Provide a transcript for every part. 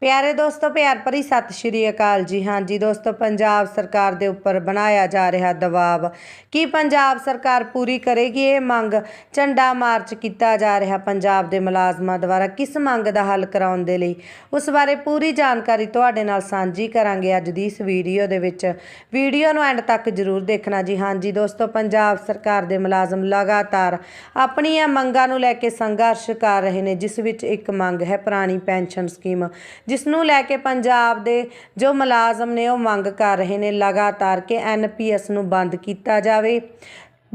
ਪਿਆਰੇ ਦੋਸਤੋ, ਪਿਆਰ ਭਰੀ ਸਤਿ ਸ਼੍ਰੀ ਅਕਾਲ ਜੀ। ਹਾਂਜੀ ਦੋਸਤੋ, ਪੰਜਾਬ ਸਰਕਾਰ ਦੇ ਉੱਪਰ ਬਣਾਇਆ ਜਾ ਰਿਹਾ ਦਬਾਅ। ਕੀ ਪੰਜਾਬ ਸਰਕਾਰ ਪੂਰੀ ਕਰੇਗੀ ਇਹ ਮੰਗ? ਝੰਡਾ ਮਾਰਚ ਕੀਤਾ ਜਾ ਰਿਹਾ ਪੰਜਾਬ ਦੇ ਮੁਲਾਜ਼ਮਾਂ ਦੁਆਰਾ। ਕਿਸ ਮੰਗ ਦਾ ਹੱਲ ਕਰਾਉਣ ਦੇ ਲਈ? ਉਸ ਬਾਰੇ ਪੂਰੀ ਜਾਣਕਾਰੀ ਤੁਹਾਡੇ ਨਾਲ ਸਾਂਝੀ ਕਰਾਂਗੇ ਅੱਜ ਦੀ ਇਸ ਵੀਡੀਓ ਦੇ ਵਿੱਚ। ਵੀਡੀਓ ਨੂੰ ਐਂਡ ਤੱਕ ਜ਼ਰੂਰ ਦੇਖਣਾ ਜੀ। ਹਾਂਜੀ ਦੋਸਤੋ, ਪੰਜਾਬ ਸਰਕਾਰ ਦੇ ਮੁਲਾਜ਼ਮ ਲਗਾਤਾਰ ਆਪਣੀਆਂ ਮੰਗਾਂ ਨੂੰ ਲੈ ਕੇ ਸੰਘਰਸ਼ ਕਰ ਰਹੇ ਨੇ, ਜਿਸ ਵਿੱਚ ਇੱਕ ਮੰਗ ਹੈ ਪੁਰਾਣੀ ਪੈਨਸ਼ਨ ਸਕੀਮ। ਜਿਸ ਨੂੰ ਲੈ ਕੇ ਪੰਜਾਬ ਦੇ ਜੋ ਮੁਲਾਜ਼ਮ ਨੇ ਉਹ ਮੰਗ ਕਰ ਰਹੇ ਨੇ ਲਗਾਤਾਰ ਕਿ ਐਨਪੀਐਸ ਨੂੰ ਬੰਦ ਕੀਤਾ ਜਾਵੇ।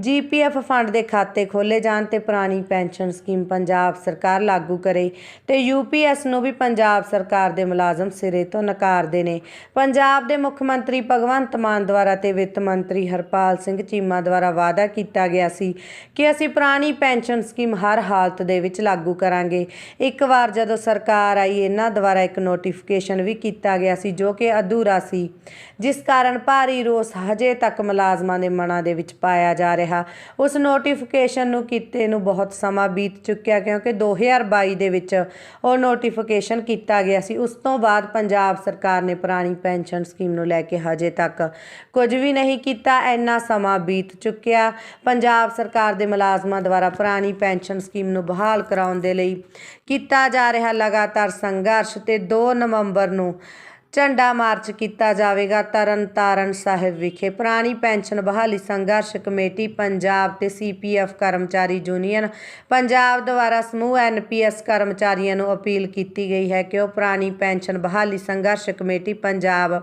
ਜੀਪੀਐਫ ਫੰਡ ਦੇ ਖਾਤੇ ਖੋਲੇ ਜਾਣ ਤੇ ਪੁਰਾਣੀ ਪੈਨਸ਼ਨ ਸਕੀਮ ਪੰਜਾਬ ਸਰਕਾਰ ਲਾਗੂ ਕਰੇ ਤੇ ਯੂਪੀਐਸ ਨੂੰ ਵੀ ਪੰਜਾਬ ਸਰਕਾਰ ਦੇ ਮੁਲਾਜ਼ਮ ਸਿਰੇ ਤੋਂ ਨਕਾਰਦੇ ਨੇ ਪੰਜਾਬ ਦੇ ਮੁੱਖ ਮੰਤਰੀ ਭਗਵੰਤ ਮਾਨ ਦੁਆਰਾ ਤੇ ਵਿੱਤ ਮੰਤਰੀ ਹਰਪਾਲ ਸਿੰਘ ਚੀਮਾ ਦੁਆਰਾ ਵਾਅਦਾ ਕੀਤਾ ਗਿਆ ਸੀ ਕਿ ਅਸੀਂ ਪੁਰਾਣੀ ਪੈਨਸ਼ਨ ਸਕੀਮ ਹਰ ਹਾਲਤ ਦੇ ਵਿੱਚ ਲਾਗੂ ਕਰਾਂਗੇ। ਇੱਕ ਵਾਰ ਜਦੋਂ ਸਰਕਾਰ ਆਈ, ਇਹਨਾਂ ਦੁਆਰਾ ਇੱਕ ਨੋਟੀਫਿਕੇਸ਼ਨ ਵੀ ਕੀਤਾ ਗਿਆ ਸੀ ਜੋ ਕਿ ਅਧੂਰਾ ਸੀ, ਜਿਸ ਕਾਰਨ ਭਾਰੀ ਰੋਸ ਹਜੇ ਤੱਕ ਮੁਲਾਜ਼ਮਾਂ ਦੇ ਮਨਾਂ ਦੇ ਵਿੱਚ ਪਾਇਆ ਜਾ ਰਿਹਾ ਉਸ ਨੋਟੀਫਿਕੇਸ਼ਨ ਨੂੰ ਕੀਤੇ ਨੂੰ ਬਹੁਤ ਸਮਾਂ ਬੀਤ ਚੁੱਕਿਆ ਕਿਉਂਕਿ 2022 ਦੇ ਵਿੱਚ ਉਹ ਨੋਟੀਫਿਕੇਸ਼ਨ ਕੀਤਾ ਗਿਆ ਸੀ। ਉਸ ਤੋਂ ਬਾਅਦ ਪੰਜਾਬ ਸਰਕਾਰ ਨੇ ਪੁਰਾਣੀ ਪੈਨਸ਼ਨ ਸਕੀਮ ਨੂੰ ਲੈ ਕੇ ਹਜੇ ਤੱਕ ਕੁਝ ਵੀ ਨਹੀਂ ਕੀਤਾ। ਇੰਨਾ ਸਮਾਂ ਬੀਤ ਚੁੱਕਿਆ। ਪੰਜਾਬ ਸਰਕਾਰ ਦੇ ਮੁਲਾਜ਼ਮਾਂ ਦੁਆਰਾ ਪੁਰਾਣੀ ਪੈਨਸ਼ਨ ਸਕੀਮ ਨੂੰ ਬਹਾਲ ਕਰਾਉਣ ਦੇ ਲਈ ਕੀਤਾ ਜਾ ਰਿਹਾ ਲਗਾਤਾਰ ਸੰਘਰਸ਼ ਤੇ 2 ਨਵੰਬਰ ਨੂੰ ਝੰਡਾ ਮਾਰਚ ਕੀਤਾ ਜਾਵੇਗਾ। ਤਰਨਤਾਰਨ ਸਾਹਿਬ ਵਿਖੇ ਪੁਰਾਣੀ ਪੈਨਸ਼ਨ ਬਹਾਲੀ ਸੰਘਰਸ਼ ਕਮੇਟੀ, ਪੰਜਾਬ ਤੇ ਸੀਪੀਐਫ ਕਰਮਚਾਰੀ ਯੂਨੀਅਨ, ਪੰਜਾਬ ਦੁਆਰਾ ਸਮੂਹ ਐਨਪੀਐਸ ਕਰਮਚਾਰੀਆਂ ਨੂੰ ਅਪੀਲ ਕੀਤੀ ਗਈ ਹੈ ਕਿ ਉਹ ਪੁਰਾਣੀ ਪੈਨਸ਼ਨ ਬਹਾਲੀ ਸੰਘਰਸ਼ ਕਮੇਟੀ, ਪੰਜਾਬ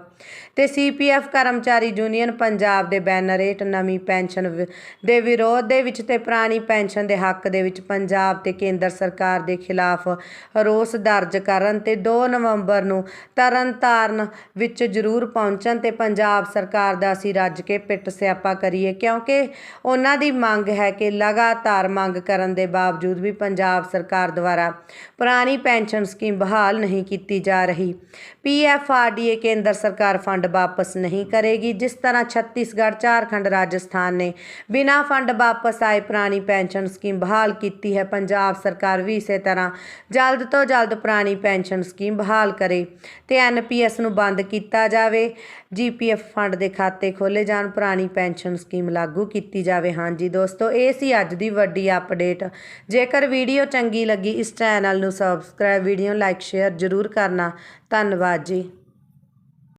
ਤੇ ਸੀਪੀਐਫ ਕਰਮਚਾਰੀ ਯੂਨੀਅਨ, ਪੰਜਾਬ ਦੇ ਬੈਨਰ ਹੇਠ ਨਵੀਂ ਪੈਨਸ਼ਨ ਦੇ ਵਿਰੋਧ ਦੇ ਵਿੱਚ ਤੇ ਪੁਰਾਣੀ ਪੈਨਸ਼ਨ ਦੇ ਹੱਕ ਦੇ ਵਿੱਚ ਪੰਜਾਬ ਤੇ ਕੇਂਦਰ ਸਰਕਾਰ ਦੇ ਖਿਲਾਫ ਰੋਸ ਦਰਜ ਕਰਨ ਤੇ 2 ਨਵੰਬਰ ਨੂੰ ਤਰਨਤਾਰਨ ਵਿੱਚ ਜ਼ਰੂਰ ਪਹੁੰਚਣ ਤੇ ਪੰਜਾਬ ਸਰਕਾਰ ਦਾ ਅਸੀਂ ਰੱਜ ਕੇ ਪਿੱਟ ਸਿਆਪਾ ਕਰੀਏ, ਕਿਉਂਕਿ ਉਹਨਾਂ ਦੀ ਮੰਗ ਹੈ ਕਿ ਲਗਾਤਾਰ ਮੰਗ ਕਰਨ ਦੇ ਬਾਵਜੂਦ ਵੀ ਪੰਜਾਬ ਸਰਕਾਰ ਦੁਆਰਾ ਪੁਰਾਣੀ ਪੈਨਸ਼ਨ ਸਕੀਮ ਬਹਾਲ ਨਹੀਂ ਕੀਤੀ ਜਾ ਰਹੀ। ਪੀਐਫਆਰਡੀਏ ਕੇਂਦਰ ਸਰਕਾਰ ਫੰਡ ਵਾਪਸ ਨਹੀਂ ਕਰੇਗੀ, ਜਿਸ ਤਰ੍ਹਾਂ ਛੱਤੀਸਗੜ੍ਹ, ਝਾਰਖੰਡ, ਰਾਜਸਥਾਨ ਨੇ ਬਿਨਾਂ ਫੰਡ ਵਾਪਸ ਆਏ ਪੁਰਾਣੀ ਪੈਨਸ਼ਨ ਸਕੀਮ ਬਹਾਲ ਕੀਤੀ ਹੈ। ਪੰਜਾਬ ਸਰਕਾਰ ਵੀ ਇਸੇ ਤਰ੍ਹਾਂ ਜਲਦ ਤੋਂ ਜਲਦ ਪੁਰਾਣੀ ਪੈਨਸ਼ਨ ਸਕੀਮ ਬਹਾਲ ਕਰੇ ਤੇ ਐਨਪੀਐਸ ਨੂੰ ਬੰਦ ਕੀਤਾ ਜਾਵੇ। ਜੀਪੀਐਫ ਫੰਡ ਦੇ ਖਾਤੇ ਖੋਲੇ ਜਾਣ, ਪੁਰਾਣੀ ਪੈਨਸ਼ਨ ਸਕੀਮ ਲਾਗੂ ਕੀਤੀ ਜਾਵੇ। ਹਾਂਜੀ ਦੋਸਤੋ, ਇਹ ਸੀ ਅੱਜ ਦੀ ਵੱਡੀ ਅਪਡੇਟ। ਜੇਕਰ ਵੀਡੀਓ ਚੰਗੀ ਲੱਗੀ, ਇਸ ਚੈਨਲ ਨੂੰ ਸਬਸਕ੍ਰਾਈਬ, ਵੀਡੀਓ ਲਾਈਕ, ਸ਼ੇਅਰ ਜ਼ਰੂਰ ਕਰਨਾ। ਧੰਨਵਾਦ ਜੀ।